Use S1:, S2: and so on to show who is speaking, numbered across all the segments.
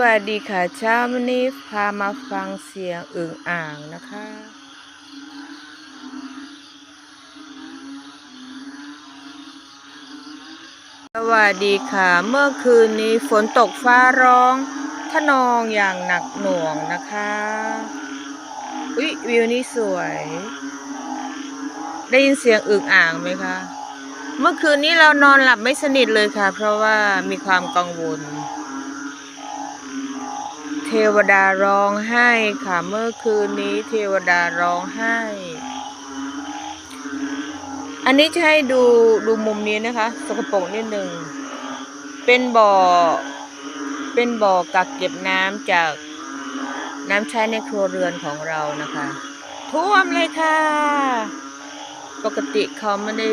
S1: วัสดีค่ะเช้าวันนี้พามาฟังเสียงอึ่งอ่างนะคะ สวัสดีค่ะ เมื่อคืนนี้ฝนตกฟ้าร้องทะนองอย่างหนักหน่วงนะคะ อุ๊ยวิวนี้สวย ได้ยินเสียงอึ่งอ่างไหมคะ เมื่อคืนนี้เรานอนหลับไม่สนิทเลยค่ะ เพราะว่ามีความกังวล ทวดาร้องไห้ค่ะเมื่อคืนนี้เทวดาร้องไห้ อันนี้จะให้ดูดูมุมนี้นะคะ สกปรกนิดหนึ่ง เป็นบ่อ เป็นบ่อกักเก็บน้ำจากน้ำใช้ในครัวเรือนของเรานะคะ ท่วมเลยค่ะ ปกติเขาไม่ได้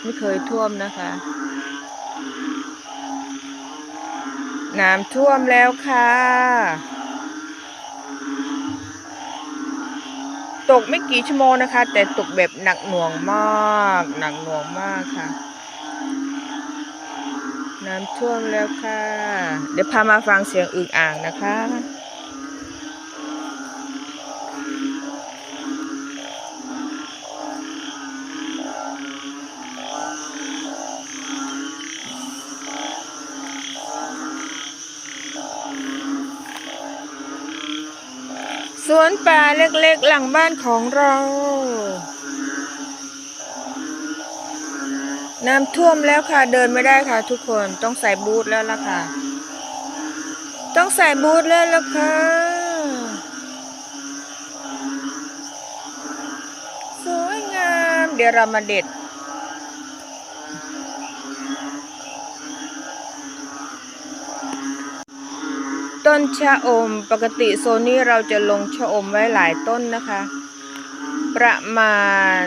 S1: ไม่เคยท่วมนะคะ น้ำท่วมแล้วค่ะ ตกไม่กี่ชั่วโมงนะคะ แต่ตกแบบหนักหน่วงมาก หนักหน่วงมากค่ะ น้ำท่วมแล้วค่ะ เดี๋ยวพามาฟังเสียงอึ่งอ่างนะคะ สวนป่าเล็กๆ หลังบ้านของเรา น้ำท่วมแล้วค่ะ เดินไม่ได้ค่ะ ทุกคนต้องใส่บูทแล้วล่ะค่ะ ต้องใส่บูทแล้วล่ะค่ะ สวยงาม เดี๋ยวเรามาเด็ด ต้นชะอม ปกติโซนนี้เราจะลงชะอมไว้หลายต้นนะคะ ประมาณ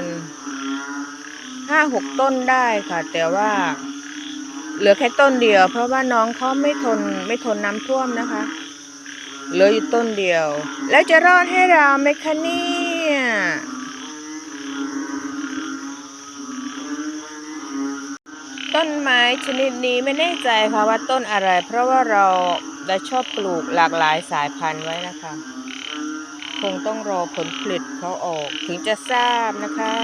S1: ห้าหกต้นได้ค่ะ แต่ว่า เหลือแค่ต้นเดียว เพราะว่าน้องเขาไม่ทนไม่ทนน้ำท่วมนะคะ เหลืออยู่ต้นเดียว แล้วจะรอดให้เราไหมคะเนี่ยต้นไม้ชนิดนี้ไม่แน่ใจค่ะว่าต้นอะไร เพราะว่าเรา ได้ชอบปลูกหลากหลายสายพันธุ์ไว้นะคะ คงต้องรอผลผลิตเขาออกถึงจะทราบนะคะ